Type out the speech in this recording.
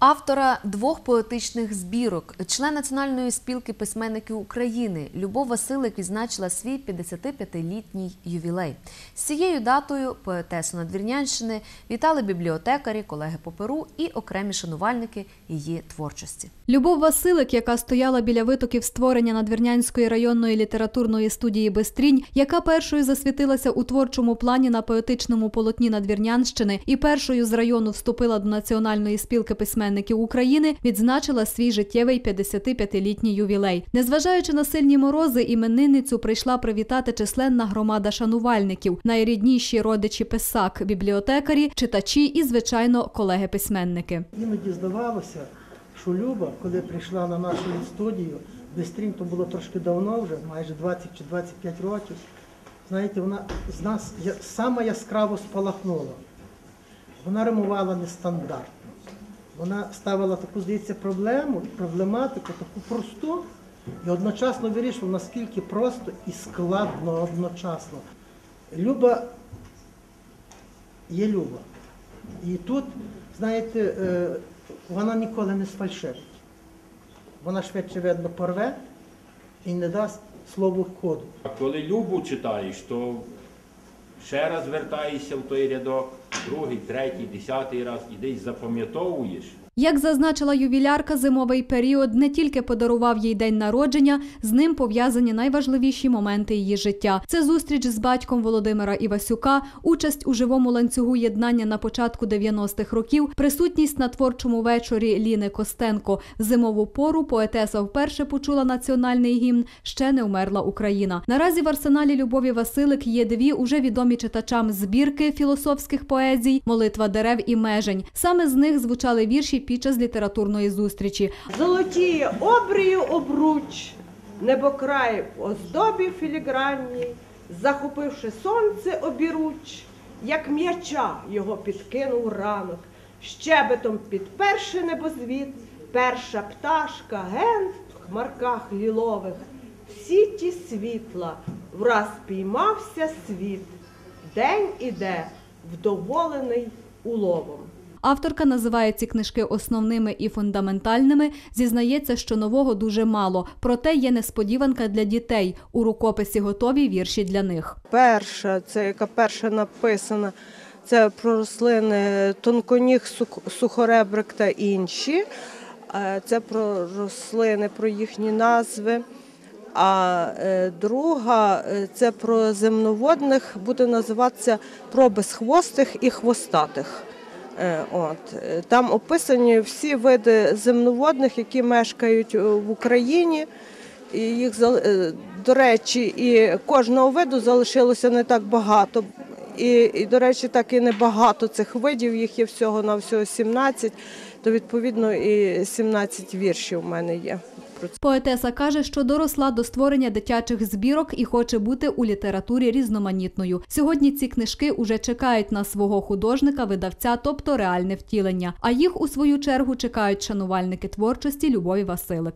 Автора двох поетичних збірок, член Національної спілки письменників України Любов Василик відзначила свій 55-літній ювілей. З цією датою поетесу Надвірнянщини вітали бібліотекарі, колеги по перу і окремі шанувальники її творчості. Любов Василик, яка стояла біля витоків створення Надвірнянської районної літературної студії Бестрінь, яка першою засвітилася у творчому плані на поетичному полотні Надвірнянщини і першою з району вступила до Національної спілки письменників України, відзначила свій життєвий 55-літній ювілей. Незважаючи на сильні морози, іменинницю прийшла привітати численна громада шанувальників, найрідніші родичі писак, бібліотекарі, читачі і, звичайно, колеги-письменники. Іноді здавалося, що Люба, коли прийшла на нашу студію, Бестрінь, то було трошки давно вже, майже 20 чи 25 років. Знаєте, вона з нас саме яскраво спалахнула. Вона римувала нестандартно. Вона ставила таку, здається, проблему, проблематику, таку просту, і одночасно вирішувала, наскільки просто і складно одночасно. Люба є Люба. І тут, знаєте, е, вона ніколи не сфальшивить. Вона швидше видно порве і не дасть слову ходу. А коли Любу читаєш, то ще раз вертаєшся в той рядок, другий, третій, десятий раз і десь запам'ятовуєш. Як зазначила ювілярка, зимовий період не тільки подарував їй день народження, з ним пов'язані найважливіші моменти її життя. Це зустріч з батьком Володимира Івасюка, участь у живому ланцюгу єднання на початку 90-х років, присутність на творчому вечорі Ліни Костенко. В зимову пору поетеса вперше почула національний гімн Ще не вмерла Україна. Наразі в арсеналі Любові Василик є дві уже відомі читачам збірки філософських поезій Молитва дерев і межень. Саме з них звучали вірші під час літературної зустрічі. Золотіє обрію обруч, небокрай в оздобі філігранній, захопивши сонце обіруч, як м'яча його підкинув ранок, щебетом підперши небозвід, перша пташка ген в хмарках лілових, всі ті світла, враз піймався світ, день іде вдоволений уловом. Авторка називає ці книжки основними і фундаментальними. Зізнається, що нового дуже мало. Проте є несподіванка для дітей. У рукописі готові вірші для них. Перша, це яка перша написана, це про рослини тонконіг, сухоребрик та інші. Е, Це про рослини, про їхні назви. А е, друга е, це про земноводних, буде називатися про безхвостих і хвостатих. Е, От. Там описані всі види земноводних, які мешкають е, в Україні. І їх е, до речі, і кожного виду залишилося не так багато. І, і до речі, так і небагато цих видів, їх є всього на всього 17, то відповідно і 17 віршів у мене є. Поетеса каже, що доросла до створення дитячих збірок і хоче бути у літературі різноманітною. Сьогодні ці книжки уже чекають на свого художника, видавця, тобто реальне втілення. А їх у свою чергу чекають шанувальники творчості Любові Василик.